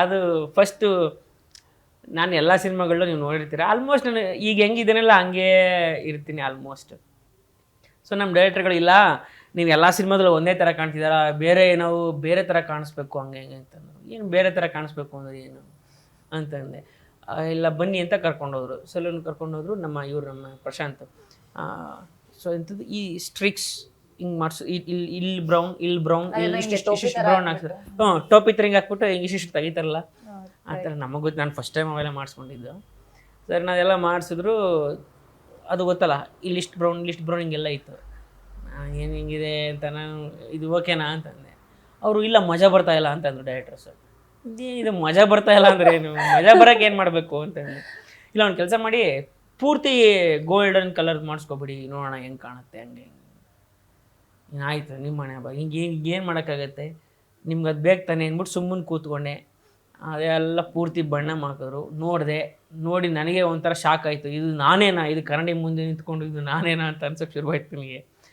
ಅದು ಫಸ್ಟು ನಾನು ಎಲ್ಲ ಸಿನಿಮಾಗಳಲ್ಲೂ ನೀವು ನೋಡಿರ್ತೀರ? ಆಲ್ಮೋಸ್ಟ್ ನಾನು ಈಗ ಹೆಂಗಿದ್ದೀನಲ್ಲ ಹಂಗೆ ಇರ್ತೀನಿ ಆಲ್ಮೋಸ್ಟ್ ಸೊ ನಮ್ಮ ಡೈರೆಕ್ಟರ್ಗಳು ಇಲ್ಲ ನೀವು ಎಲ್ಲ ಸಿನಿಮಾದಲ್ಲೂ ಒಂದೇ ಥರ ಕಾಣ್ತಿದ್ದಾರ ಬೇರೆ ನಾವು ಬೇರೆ ಥರ ಕಾಣಿಸ್ಬೇಕು ಹಂಗೆ ಹೆಂಗೆ ಅಂತಂದ್ರು. ಏನು ಬೇರೆ ಥರ ಕಾಣಿಸ್ಬೇಕು ಅಂದ್ರೆ ಏನು? ಅಂತಂದೆ. ಇಲ್ಲ, ಬನ್ನಿ ಅಂತ ಕರ್ಕೊಂಡೋದ್ರು. ಸಲೂನ್ ಕರ್ಕೊಂಡೋದ್ರು ನಮ್ಮ ಇವರು ನಮ್ಮ ಪ್ರಶಾಂತ್. ಸೊ ಎಂಥದ್ದು ಈ ಸ್ಟ್ರಿಕ್ಸ್ ಹಿಂಗೆ ಮಾಡಿಸು ಇಲ್ಲಿ ಇಲ್ಲಿ ಬ್ರೌನ್ ಇಲ್ಲಿ ಬ್ರೌನ್ ಇಲ್ಲಿ ಇಷ್ಟು ಇಷ್ಟು ಬ್ರೌನ್ ಹಾಕ್ತಾರೆ ಹ್ಞೂ ಟೋಪಿ ಇತ್ತು ಹಿಂಗೆ ಹಾಕ್ಬಿಟ್ಟು ಹಿಂಗೆ ಇಷ್ಟು ತೆಗಿತಾರಲ್ಲ? ಆ ಥರ ನಮಗೆ ಗೊತ್ತು. ನಾನು ಫಸ್ಟ್ ಟೈಮ್ ಅವೆಲ್ಲ ಮಾಡಿಸ್ಕೊಂಡಿದ್ದು. ಸರ್ ನಾವೆಲ್ಲ ಮಾಡಿಸಿದ್ರು ಅದು ಗೊತ್ತಲ್ಲ ಇಲ್ಲಿಷ್ಟು ಬ್ರೌನ್ ಇಲ್ಲಿಷ್ಟು ಬ್ರೌನ್ ಹಿಂಗೆಲ್ಲ ಇತ್ತು. ಏನು ಹಿಂಗಿದೆ ಅಂತ ನಾನು ಇದು ಓಕೆನಾ ಅಂತಂದೆ. ಅವರು ಇಲ್ಲ ಮಜಾ ಬರ್ತಾ ಇಲ್ಲ ಅಂತಂದ್ರು ಡೈರೆಕ್ಟರ್ಸ್ ಇದು ಮಜಾ ಬರ್ತಾ ಇಲ್ಲ ಅಂದ್ರೆ ಏನು? ಮಜಾ ಬರೋಕೆ ಏನು ಮಾಡಬೇಕು ಅಂತಂದ್ರೆ ಇಲ್ಲ ಒಂದು ಕೆಲಸ ಮಾಡಿ ಪೂರ್ತಿ ಗೋಲ್ಡನ್ ಕಲರ್ ಮಾಡಿಸ್ಕೊಬಿಡಿ ನೋಡೋಣ ಹೆಂಗೆ ಕಾಣುತ್ತೆ ಹಂಗೆ. ಹಿಂಗೆ ಆಯಿತು ನಿಮ್ಮ ಮನೆ ಹಬ್ಬ. ಹಿಂಗೆ ಏನು ಮಾಡೋಕ್ಕಾಗತ್ತೆ? ನಿಮ್ಗೆ ಅದು ಬೇಕು ತಾನೆ ಅಂದ್ಬಿಟ್ಟು ಸುಮ್ಮನೆ ಕೂತ್ಕೊಂಡೆ. ಅದೆಲ್ಲ ಪೂರ್ತಿ ಬಣ್ಣ ಮಾಡಿದ್ರು ನೋಡಿದೆ, ನೋಡಿ ನನಗೆ ಒಂಥರ ಶಾಕ್ ಆಯಿತು. ಇದು ನಾನೇನಾ? ಇದು ಕನ್ನಡಿ ಮುಂದೆ ನಿಂತ್ಕೊಂಡು ಇದು ನಾನೇನಾ ಅಂತ ಅನ್ಸೋಕ್ಕೆ ಶುರುವಾಯ್ತು ನನಗೆ.